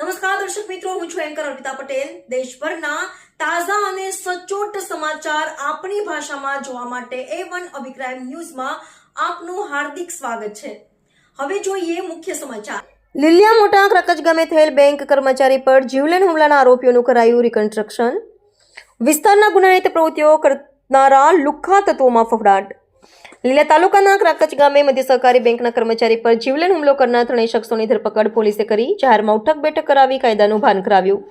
નમસ્કાર, દર્શક મિત્રો, હું છું એન્કર અર્પિતા પટેલ. દેશભરના તાજા અને સચોટ સમાચાર આપણી ભાષામાં જોવા માટે એ વન અભિપ્રાય ન્યૂઝમાં આપનું હાર્દિક સ્વાગત છે. હવે જોઈએ મુખ્ય સમાચાર. લીલિયા મોટા ક્રકચ ગામે થયેલ બેંક કર્મચારી પર જીવલેણ હુમલાના આરોપીઓનું કરાયું રિકન્સ્ટ્રક્શન વિસ્તારના ગુનાહિત પ્રવૃત્તિઓ કરનારા લુખ્ખા તત્વોમાં ફફડાટ. લીલા તાલુકાના ક્રાકચ ગામે મધ્ય સહકારી બેંકના કર્મચારી પર જીવલેણ હુમલો કરનાર ત્રણેય શખ્સોની ધરપકડ પોલીસે કરી. જાહેરમાં ઉઠક બેઠક કરાવી કાયદાનું ભાન કરાવ્યું.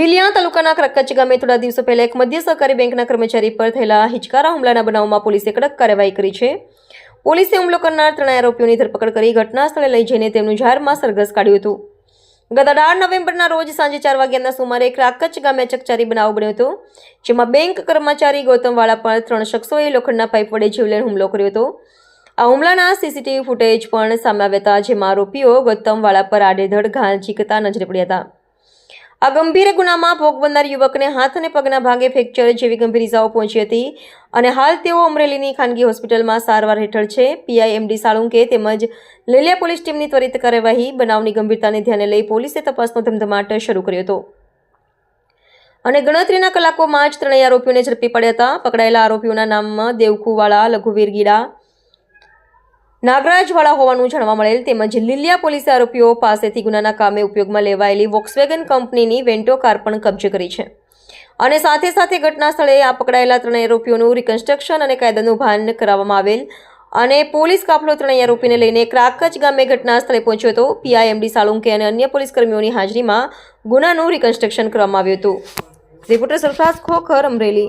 લીલિયા તાલુકાના ક્રકચ ગામે થોડા દિવસો પહેલા એક મધ્ય સહકારી બેંકના કર્મચારી પર થયેલા હિચકારા હુમલાના બનાવમાં પોલીસે કડક કાર્યવાહી કરી છે. પોલીસે હુમલો કરનાર ત્રણેય આરોપીઓની ધરપકડ કરી ઘટના સ્થળે લઈ જઈને તેમનું જાહેરમાં સરઘસ કાઢ્યું હતું. ગત અઢાર નવેમ્બરના રોજ સાંજે ચાર વાગ્યાના સુમારે ક્રાકચ ગામે ચકચારી બનાવ બન્યો હતો, જેમાં બેંક કર્મચારી ગૌતમવાળા પર ત્રણ શખ્સોએ લોખંડના પાઇપ વડે જીવલેણ હુમલો કર્યો હતો. આ હુમલાના સીસીટીવી ફૂટેજ પણ સામે આવ્યા હતા, જેમાં આરોપીઓ ગૌતમવાળા પર આડેધડ ઘા ઝીકતા નજરે પડ્યા હતા. આ ગંભીર ગુનામાં ભોગ બનનાર યુવકને હાથ અને પગના ભાગે ફ્રેક્ચર જેવી ગંભીર ઇજાઓ પહોંચી હતી અને હાલ તેઓ અમરેલીની ખાનગી હોસ્પિટલમાં સારવાર હેઠળ છે. પીઆઈ એમડી સાળુંકે તેમજ લેલિયા પોલીસ ટીમની ત્વરિત કાર્યવાહી બનાવની ગંભીરતાને ધ્યાને લઈ પોલીસે તપાસનો ધમધમાટ શરૂ કર્યો હતો. અને ગણતરીના કલાકોમાં જ ત્રણેય આરોપીઓને ઝડપી પડ્યા હતા. પકડાયેલા આરોપીઓના નામમાં દેવખુવાળા, લઘુવીર ગીડા નાગરાજવાળા હોવાનું જાણવા મળેલ તેમજ લીલિયા પોલીસે આરોપીઓ પાસેથી ગુનાના કામે ઉપયોગમાં લેવાયેલી વોક્સવેગન કંપનીની વેન્ટો કાર પણ કબજે કરી છે. અને સાથે સાથે ઘટના સ્થળે આ પકડાયેલા ત્રણેય આરોપીઓનું રિકન્સ્ટ્રક્શન અને કાયદાનું ભાન કરાવવામાં આવેલ અને પોલીસ કાફલો ત્રણેય આરોપીને લઈને ક્રાકચ ગામે ઘટના સ્થળે પહોંચ્યો હતો. પીઆઈએમડી સાળુંકે અને અન્ય પોલીસ કર્મીઓની હાજરીમાં ગુનાનું રિકન્સ્ટ્રક્શન કરવામાં આવ્યું હતું. રિપોર્ટર સરફરાઝ ખોખર, અમરેલી.